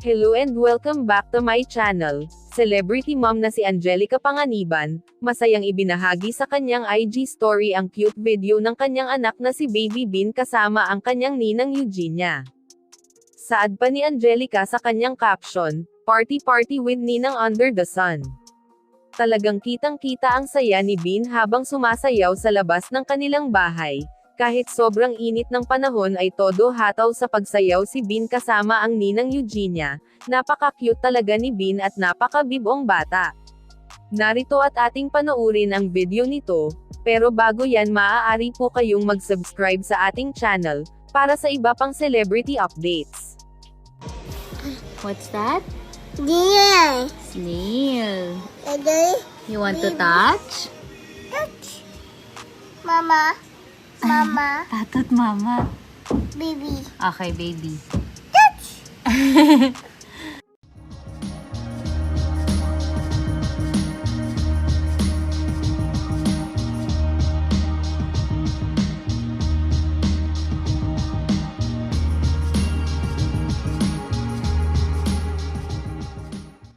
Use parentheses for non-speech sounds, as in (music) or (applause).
Hello and welcome back to my channel. Celebrity mom na si Angelica Panganiban, masayang ibinahagi sa kanyang IG story ang cute video ng kanyang anak na si Baby Bean kasama ang kanyang ninang Eugenia. Saad pa ni Angelica sa kanyang caption, Party Party with Ninang Under the Sun. Talagang kitang-kita ang saya ni Bean habang sumasayaw sa labas ng kanilang bahay. Kahit sobrang init ng panahon ay todo hataw sa pagsayaw si Bean kasama ang ninang Eugenia. Napaka-cute talaga ni Bean at napaka-bibong bata. Narito at ating panoorin ang video nito, pero bago yan maaari po kayong mag-subscribe sa ating channel, para sa iba pang celebrity updates. What's that? Snail. Daddy, You want to touch? touch. Mama, Mama, (laughs) Tatot mama. baby, Okay, baby. touch. (laughs)